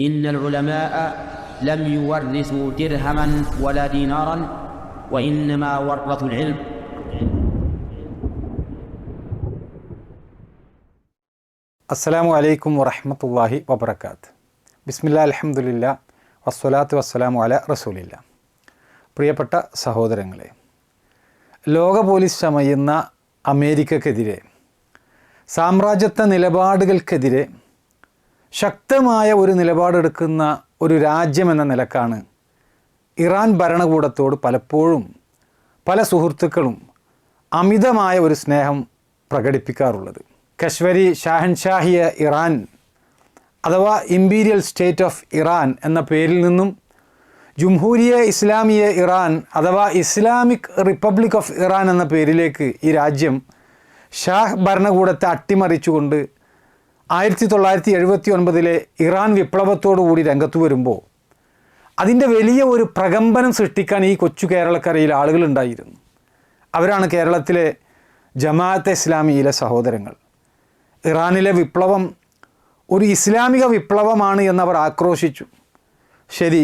إن العلماء لم يورثوا درهما ولا دينارا وإنما ورثوا العلم അസ്സലാമു അലൈക്കും വറഹമത്തല്ലാഹി വബർക്കാത്ത് ബിസ്മില്ലാ അലഹമുല്ല വസ്സലാത്തു വസ്സലാമു അല റസൂലില്ല പ്രിയപ്പെട്ട സഹോദരങ്ങളെ ലോക പോലീസ് ചമയുന്ന അമേരിക്കക്കെതിരെ സാമ്രാജ്യത്വ നിലപാടുകൾക്കെതിരെ ശക്തമായ ഒരു നിലപാടെടുക്കുന്ന ഒരു രാജ്യമെന്ന നിലക്കാണ് ഇറാൻ ഭരണകൂടത്തോട് പലപ്പോഴും പല സുഹൃത്തുക്കളും അമിതമായ ഒരു സ്നേഹം പ്രകടിപ്പിക്കാറുള്ളത്. കശ്വരി ഷാഹൻഷാഹിയ ഇറാൻ അഥവാ ഇമ്പീരിയൽ സ്റ്റേറ്റ് ഓഫ് ഇറാൻ എന്ന പേരിൽ നിന്നും ജംഹൂരിയ ഇസ്ലാമിയ ഇറാൻ അഥവാ ഇസ്ലാമിക് റിപ്പബ്ലിക് ഓഫ് ഇറാൻ എന്ന പേരിലേക്ക് ഈ രാജ്യം ഷാഹ് ഭരണകൂടത്തെ അട്ടിമറിച്ചുകൊണ്ട് ആയിരത്തി തൊള്ളായിരത്തി എഴുപത്തി ഒൻപതിലെ ഇറാൻ വിപ്ലവത്തോടുകൂടി രംഗത്ത് വരുമ്പോൾ അതിന്റെ വലിയ ഒരു പ്രകമ്പനം സൃഷ്ടിക്കാൻ ഈ കൊച്ചു കേരളക്കരയിൽ ആളുകളുണ്ടായിരുന്നു. അവരാണ് കേരളത്തിലെ ജമാഅത്ത് ഇസ്ലാമിയിലെ സഹോദരങ്ങൾ. ഇറാനിലെ വിപ്ലവം ഒരു ഇസ്ലാമിക വിപ്ലവമാണ് എന്നവർ ആക്രോശിച്ചു. ശരി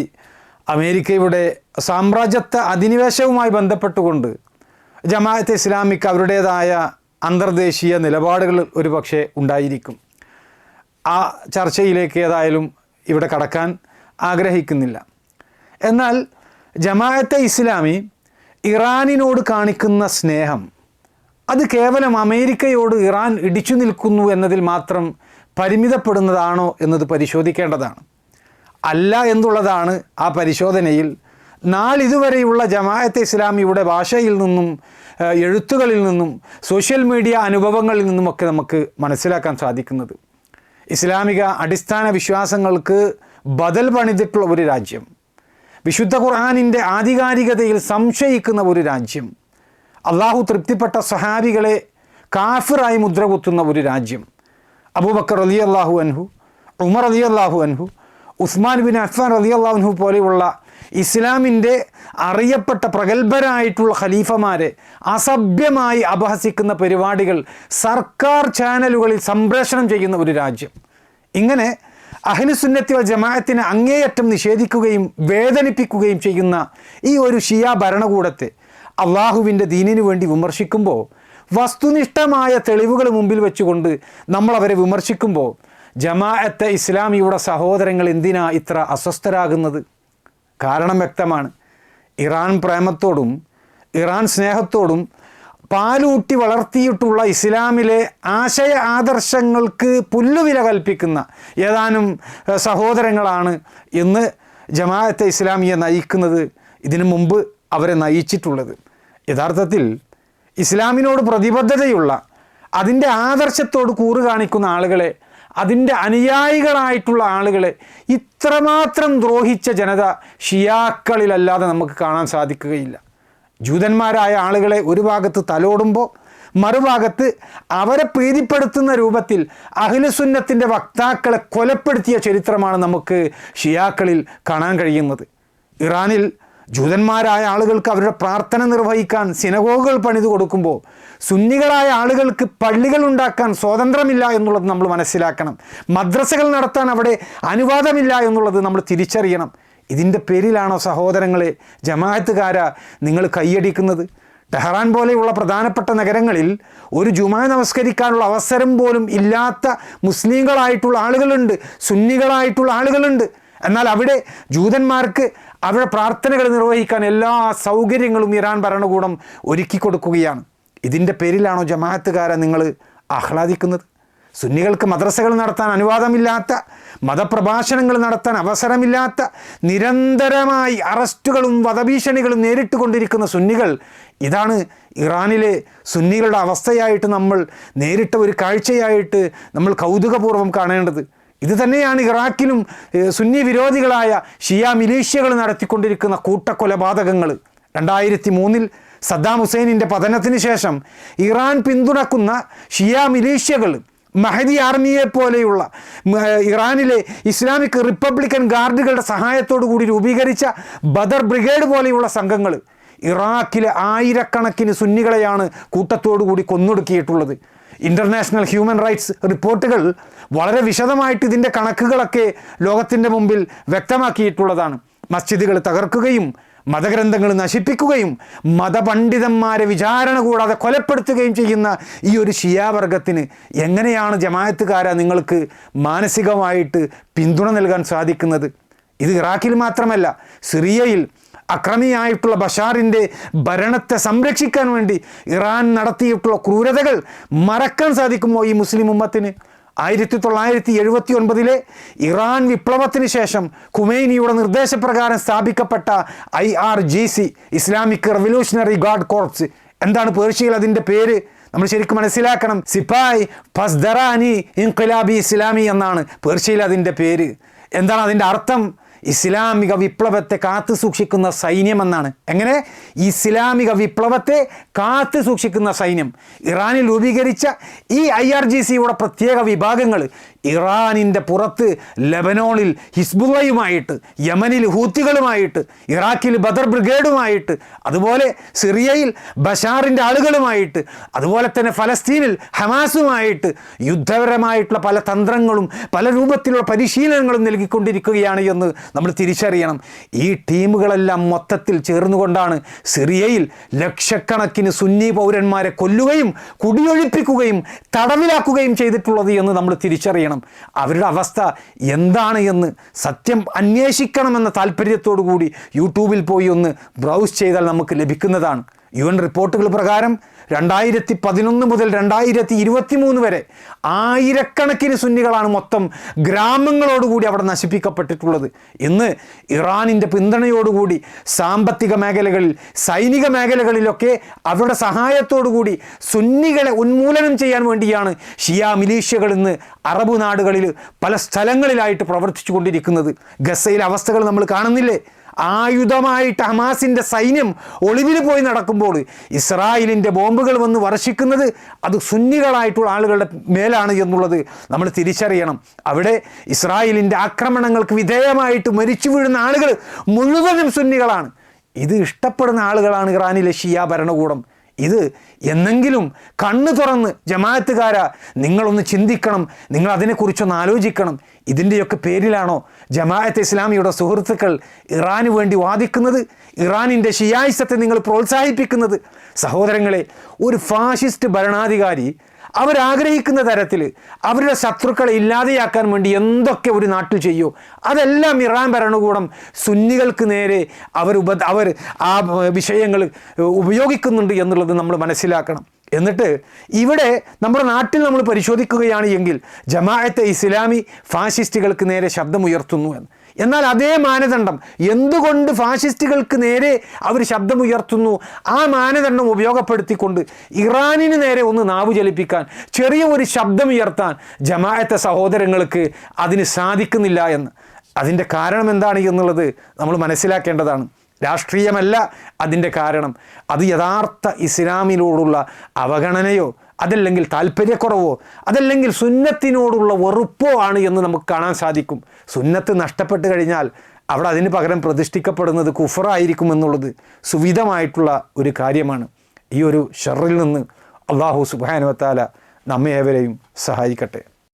അമേരിക്കയുടെ സാമ്രാജ്യത്വ അധിനിവേശവുമായി ബന്ധപ്പെട്ടുകൊണ്ട് ജമാഅത്ത് ഇസ്ലാമിക്ക് അവരുടേതായ അന്തർദേശീയ നിലപാടുകൾ ഒരു പക്ഷേ ഉണ്ടായിരിക്കും. ആ ചർച്ചയിലേക്ക് ഏതായാലും ഇവിടെ കടക്കാൻ ആഗ്രഹിക്കുന്നില്ല. എന്നാൽ ജമാഅത്തെ ഇസ്ലാമി ഇറാനിനോട് കാണിക്കുന്ന സ്നേഹം അത് കേവലം അമേരിക്കയോട് ഇറാൻ ഇടിച്ചു നിൽക്കുന്നു എന്നതിൽ മാത്രം പരിമിതപ്പെടുന്നതാണോ എന്നത് പരിശോധിക്കേണ്ടതാണ്. അല്ല എന്നുള്ളതാണ് ആ പരിശോധനയിൽ നാളിതുവരെയുള്ള ജമാഅത്തെ ഇസ്ലാമിയുടെ ഭാഷയിൽ നിന്നും എഴുത്തുകളിൽ നിന്നും സോഷ്യൽ മീഡിയ അനുഭവങ്ങളിൽ നിന്നുമൊക്കെ നമുക്ക് മനസ്സിലാക്കാൻ സാധിക്കുന്നത്. ഇസ്ലാമിക അടിസ്ഥാന വിശ്വാസങ്ങൾക്ക് ബദൽ പണിതിട്ടുള്ള ഒരു രാജ്യം. വിശുദ്ധ ഖുർആാനിന്റെ ആധികാരികതയിൽ സംശയിക്കുന്ന ഒരു രാജ്യം. അള്ളാഹു തൃപ്തിപ്പെട്ട സഹാബികളെ കാഫിറായി മുദ്രകുത്തുന്ന ഒരു രാജ്യം. അബൂബക്കർ അലി അള്ളാഹു അൻഹു ഉമർ അലി അള്ളാഹു അൻഹു ഉസ്മാൻ ബിൻ അഫ്ഫാൻ അലി അള്ളാഹു പോലെയുള്ള ഇസ്ലാമിന്റെ അറിയപ്പെട്ട പ്രഗത്ഭരായിട്ടുള്ള ഖലീഫമാരെ അസഭ്യമായി അപഹസിക്കുന്ന പരിപാടികൾ സർക്കാർ ചാനലുകളിൽ സംപ്രേഷണം ചെയ്യുന്ന ഒരു രാജ്യം. ഇങ്ങനെ അഹ്ലുസുന്നത്തി വ ജമാഅത്തിനെ അങ്ങേയറ്റം നിഷേധിക്കുകയും വേദനിപ്പിക്കുകയും ചെയ്യുന്ന ഈ ഒരു ഷിയ ഭരണകൂടത്തെ അള്ളാഹുവിന്റെ ദീനിനു വേണ്ടി വിമർശിക്കുമ്പോൾ വസ്തുനിഷ്ഠമായ തെളിവുകൾ മുമ്പിൽ വെച്ചുകൊണ്ട് നമ്മൾ അവരെ വിമർശിക്കുമ്പോൾ ജമാഅത്തെ ഇസ്ലാമിയുടെ സഹോദരങ്ങൾ എന്തിനാ ഇത്ര അസ്വസ്ഥരാകുന്നത്? കാരണം വ്യക്തമാണ്. ഇറാൻ പ്രേമത്തോടും ഇറാൻ സ്നേഹത്തോടും പാലൂട്ടി വളർത്തിയിട്ടുള്ള ഇസ്ലാമിലെ ആശയ ആദർശങ്ങൾക്ക് പുല്ലുവില കൽപ്പിക്കുന്ന ഏതാനും സഹോദരങ്ങളാണ് ഇന്ന് ജമാഅത്തെ ഇസ്ലാമിയെ നയിക്കുന്നത് ഇതിനു മുമ്പ് അവരെ നയിച്ചിട്ടുള്ളത്. യഥാർത്ഥത്തിൽ ഇസ്ലാമിനോട് പ്രതിബദ്ധതയുള്ള അതിന്റെ ആദർശത്തോട് കൂറ് കാണിക്കുന്ന ആളുകളെ അതിന്റെ അനുയായികളായിട്ടുള്ള ആളുകളെ ഇത്രമാത്രം ദ്രോഹിച്ച ജനത ഷിയാക്കളിലല്ലാതെ നമുക്ക് കാണാൻ സാധിക്കുകയില്ല. ജൂതന്മാരായ ആളുകളെ ഒരു ഭാഗത്ത് തലോടുമ്പോൾ മറുഭാഗത്ത് അവരെ പ്രീതിപ്പെടുത്തുന്ന രൂപത്തിൽ അഖിലസുന്നത്തിന്റെ വക്താക്കളെ കൊലപ്പെടുത്തിയ ചരിത്രമാണ് നമുക്ക് ഷിയാക്കളിൽ കാണാൻ കഴിയുന്നത്. ഇറാനിൽ ജൂതന്മാരായ ആളുകൾക്ക് അവരുടെ പ്രാർത്ഥന നിർവഹിക്കാൻ സിനഗോഗുകൾ പണിതു കൊടുക്കുമ്പോൾ സുന്നികളായ ആളുകൾക്ക് പള്ളികൾ ഉണ്ടാക്കാൻ സ്വാതന്ത്ര്യമില്ല എന്നുള്ളത് നമ്മൾ മനസ്സിലാക്കണം. മദ്രസകൾ നടത്താൻ അവിടെ അനുവാദമില്ല എന്നുള്ളത് നമ്മൾ തിരിച്ചറിയണം. ഇതിന്റെ പേരിലാണോ സഹോദരങ്ങളെ ജമാഅത്തുകാര നിങ്ങൾ കൈയടിക്കുന്നത്? ടെഹ്റാൻ പോലെയുള്ള പ്രധാനപ്പെട്ട നഗരങ്ങളിൽ ഒരു ജുമാ നമസ്കരിക്കാനുള്ള അവസരം പോലും ഇല്ലാത്ത മുസ്ലിങ്ങളായിട്ടുള്ള ആളുകളുണ്ട് സുന്നികളായിട്ടുള്ള ആളുകളുണ്ട്. എന്നാൽ അവിടെ ജൂതന്മാർക്ക് അവരുടെ പ്രാർത്ഥനകൾ നിർവഹിക്കാൻ എല്ലാ സൗകര്യങ്ങളും ഇറാൻ ഭരണകൂടം ഒരുക്കി കൊടുക്കുകയാണ്. ഇതിന്റെ പേരിലാണോ ജമാഅത്തുകാരെ നിങ്ങൾ ആഹ്ലാദിക്കുന്നത്? സുന്നികൾക്ക് മദ്രസകൾ നടത്താൻ അനുവാദമില്ലാത്ത മതപ്രഭാഷണങ്ങൾ നടത്താൻ അവസരമില്ലാത്ത നിരന്തരമായി അറസ്റ്റുകളും വധഭീഷണികളും നേരിട്ട് കൊണ്ടിരിക്കുന്ന സുന്നികൾ ഇതാണ് ഇറാനിലെ സുന്നികളുടെ അവസ്ഥയായിട്ട് നമ്മൾ നേരിട്ട ഒരു കാഴ്ചയായിട്ട് നമ്മൾ കൗതുകപൂർവം കാണേണ്ടത്. ഇത് തന്നെയാണ് ഇറാഖിലും സുന്നി വിരോധികളായ ഷിയ മിലീഷ്യകൾ നടത്തിക്കൊണ്ടിരിക്കുന്ന കൂട്ടക്കൊലപാതകങ്ങൾ രണ്ടായിരത്തി മൂന്നിൽ സദ്ദാം ഹുസൈനിന്റെ പതനത്തിന് ശേഷം ഇറാൻ പിന്തുണക്കുന്ന ഷിയ മിലീഷ്യകൾ മഹദി ആർമിയെ പോലെയുള്ള ഇറാനിലെ ഇസ്ലാമിക് റിപ്പബ്ലിക്കൻ ഗാർഡുകളുടെ സഹായത്തോടു കൂടി രൂപീകരിച്ച ബദർ ബ്രിഗേഡ് പോലെയുള്ള സംഘങ്ങൾ ഇറാഖിലെ ആയിരക്കണക്കിന് സുന്നികളെയാണ് കൂട്ടത്തോടു കൂടി കൊന്നൊടുക്കിയിട്ടുള്ളത്. ഇന്റർനാഷണൽ ഹ്യൂമൻ റൈറ്റ്സ് റിപ്പോർട്ടുകൾ വളരെ വിശദമായിട്ട് ഇതിന്റെ കണക്കുകളൊക്കെ ലോകത്തിന്റെ മുമ്പിൽ വ്യക്തമാക്കിയിട്ടുള്ളതാണ്. മസ്ജിദുകൾ തകർക്കുകയും മതഗ്രന്ഥങ്ങൾ നശിപ്പിക്കുകയും മതപണ്ഡിതന്മാരെ വിചാരണ കൂടാതെ കൊലപ്പെടുത്തുകയും ചെയ്യുന്ന ഈ ഒരു ഷിയാവർഗത്തിന് എങ്ങനെയാണ് ജമായത്തുകാര നിങ്ങൾക്ക് മാനസികമായിട്ട് പിന്തുണ നൽകാൻ സാധിക്കുന്നത്? ഇത് ഇറാഖിൽ മാത്രമല്ല സിറിയയിൽ അക്രമിയായിട്ടുള്ള ബഷാറിന്റെ ഭരണത്തെ സംരക്ഷിക്കാൻ വേണ്ടി ഇറാൻ നടത്തിയിട്ടുള്ള ക്രൂരതകൾ മറക്കാൻ സാധിക്കുമോ ഈ മുസ്ലിം ഉമ്മത്തിന്? ആയിരത്തി തൊള്ളായിരത്തി എഴുപത്തി ഒൻപതിലെ ഇറാൻ വിപ്ലവത്തിന് ശേഷം ഖുമൈനിയുടെ നിർദ്ദേശപ്രകാരം സ്ഥാപിക്കപ്പെട്ട I R G C Islamic revolutionary guard corps എന്താണ് പേർഷ്യയിൽ അതിന്റെ പേര്? നമ്മൾ ശരിക്കും മനസ്സിലാക്കണം. സിപ്പായ് ഫസ്ദറാനി ഇൻഖിലാബി ഇസ്ലാമി എന്നാണ് പേർഷ്യയിൽ അതിന്റെ പേര്. എന്താണ് അതിന്റെ അർത്ഥം? ഇസ്ലാമിക വിപ്ലവത്തെ കാത്തു സൂക്ഷിക്കുന്ന സൈന്യം എന്നാണ്. എങ്ങനെ? ഇസ്ലാമിക വിപ്ലവത്തെ കാത്തു സൂക്ഷിക്കുന്ന സൈന്യം. ഇറാനിൽ രൂപീകരിച്ച ഈ ഐ ആർ ജി സിയുടെ പ്രത്യേക വിഭാഗങ്ങൾ ഇറാനിന്റെ പുറത്ത് ലബനോണിൽ ഹിസ്ബുള്ളയുമായിട്ട് യമനിൽ ഹൂത്തികളുമായിട്ട് ഇറാഖിൽ ബദർ ബ്രിഗേഡുമായിട്ട് അതുപോലെ സിറിയയിൽ ബഷാറിന്റെ ആളുകളുമായിട്ട് അതുപോലെ തന്നെ ഫലസ്തീനിൽ ഹമാസുമായിട്ട് യുദ്ധപരമായിട്ടുള്ള പല തന്ത്രങ്ങളും പല രൂപത്തിലുള്ള പരിശീലനങ്ങളും നൽകിക്കൊണ്ടിരിക്കുകയാണ് എന്ന് നമ്മൾ തിരിച്ചറിയണം. ഈ ടീമുകളെല്ലാം മൊത്തത്തിൽ ചേർന്നുകൊണ്ടാണ് സിറിയയിൽ ലക്ഷക്കണക്കിന് സുന്നി പൗരന്മാരെ കൊല്ലുകയും കുടിയൊഴിപ്പിക്കുകയും തടവിലാക്കുകയും ചെയ്തിട്ടുള്ളത് എന്ന് നമ്മൾ തിരിച്ചറിയണം. അവരുടെ അവസ്ഥ എന്താണ് എന്ന് സത്യം അന്വേഷിക്കണമെന്ന താല്പര്യത്തോടു കൂടി യൂട്യൂബിൽ പോയി ഒന്ന് ബ്രൗസ് ചെയ്താൽ നമുക്ക് ലഭിക്കുന്നതാണ്. യു റിപ്പോർട്ടുകൾ പ്രകാരം രണ്ടായിരത്തി പതിനൊന്ന് മുതൽ രണ്ടായിരത്തി ഇരുപത്തി മൂന്ന് വരെ ആയിരക്കണക്കിന് സുന്നികളാണ് മൊത്തം ഗ്രാമങ്ങളോടുകൂടി അവിടെ നശിപ്പിക്കപ്പെട്ടിട്ടുള്ളത്. ഇന്ന് ഇറാനിന്റെ പിന്തുണയോടുകൂടി സാമ്പത്തിക മേഖലകളിൽ സൈനിക മേഖലകളിലൊക്കെ അവരുടെ സഹായത്തോടുകൂടി സുന്നികളെ ഉന്മൂലനം ചെയ്യാൻ വേണ്ടിയാണ് ഷിയ മിലീഷ്യകൾ ഇന്ന് അറബ് നാടുകളിൽ പല സ്ഥലങ്ങളിലായിട്ട് പ്രവർത്തിച്ചു കൊണ്ടിരിക്കുന്നത് ഗസയിലെ അവസ്ഥകൾ നമ്മൾ കാണുന്നില്ലേ? ആയുധമായിട്ട് ഹമാസിന്റെ സൈന്യം ഒളിവിൽ പോയി നടക്കുമ്പോൾ ഇസ്രായേലിന്റെ ബോംബുകൾ വന്ന് വർഷിക്കുന്നത് അത് സുന്നികളായിട്ടുള്ള ആളുകളുടെ മേലാണ് എന്നുള്ളത് നമ്മൾ തിരിച്ചറിയണം. അവിടെ ഇസ്രായേലിന്റെ ആക്രമണങ്ങൾക്ക് വിധേയമായിട്ട് മരിച്ചു വീഴുന്ന ആളുകൾ മുഴുവനും സുന്നികളാണ്. ഇത് ഇഷ്ടപ്പെടുന്ന ആളുകളാണ് ഇറാനിലെ ഷിയ ഭരണകൂടം. ഇത് എന്നെങ്കിലും കണ്ണു തുറന്ന് ജമാഅത്തുകാരാ നിങ്ങളൊന്ന് ചിന്തിക്കണം നിങ്ങൾ അതിനെക്കുറിച്ചൊന്ന് ആലോചിക്കണം. ഇതിന്റെയൊക്കെ പേരിലാണോ ജമാഅത്ത് ഇസ്ലാമിയുടെ സുഹൃത്തുക്കൾ ഇറാന് വേണ്ടി വാദിക്കുന്നത്? ഇറാനിന്റെ ഷിയായിസത്തെ നിങ്ങൾ പ്രോത്സാഹിപ്പിക്കുന്നത്? സഹോദരങ്ങളെ ഒരു ഫാഷിസ്റ്റ് ഭരണാധികാരി അവരാഗ്രഹിക്കുന്ന തരത്തിൽ അവരുടെ ശത്രുക്കളെ ഇല്ലാതെയാക്കാൻ വേണ്ടി എന്തൊക്കെ ഒരു നാട്ടിൽ ചെയ്യോ? അതെല്ലാം ഇറാൻ ഭരണകൂടം സുന്നികൾക്ക് നേരെ അവർ ഉപ അവർ ആ വിഷയങ്ങൾ ഉപയോഗിക്കുന്നുണ്ട് എന്നുള്ളത് നമ്മൾ മനസ്സിലാക്കണം. എന്നിട്ട് ഇവിടെ നമ്മുടെ നാട്ടിൽ നമ്മൾ പരിശോധിക്കുകയാണ് എങ്കിൽ ജമാഅത്തെ ഇസ്ലാമി ഫാഷിസ്റ്റുകൾക്ക് നേരെ ശബ്ദമുയർത്തുന്നു എന്ന്. എന്നാൽ അതേ മാനദണ്ഡം എന്തുകൊണ്ട് ഫാഷിസ്റ്റുകൾക്ക് നേരെ അവർ ശബ്ദമുയർത്തുന്നു? ആ മാനദണ്ഡം ഉപയോഗപ്പെടുത്തിക്കൊണ്ട് ഇറാനിന് നേരെ ഒന്ന് നാവു ചലിപ്പിക്കാൻ ചെറിയ ഒരു ശബ്ദമുയർത്താൻ ജമാഅത്തെ സഹോദരങ്ങൾക്ക് അതിന് സാധിക്കുന്നില്ല എന്ന്. അതിന്റെ കാരണം എന്താണ് എന്നുള്ളത് നമ്മൾ മനസ്സിലാക്കേണ്ടതാണ്. രാഷ്ട്രീയമല്ല അതിന്റെ കാരണം. അത് യഥാർത്ഥ ഇസ്ലാമിനോടുള്ള അവഗണനയോ അതല്ലെങ്കിൽ താല്പര്യക്കുറവോ അതല്ലെങ്കിൽ സുന്നത്തിനോടുള്ള വെറുപ്പോ ആണ് എന്ന് നമുക്ക് കാണാൻ സാധിക്കും. സുന്നത്ത് നഷ്ടപ്പെട്ട് കഴിഞ്ഞാൽ അവിടെ അതിന് പകരം പ്രതിഷ്ഠിക്കപ്പെടുന്നത് കുഫറായിരിക്കും എന്നുള്ളത് സുവിധമായിട്ടുള്ള ഒരു കാര്യമാണ്. ഈ ഒരു ഷെറിൽ നിന്ന് അള്ളാഹു സുബാനുവത്താല നമ്മയേവരെയും സഹായിക്കട്ടെ.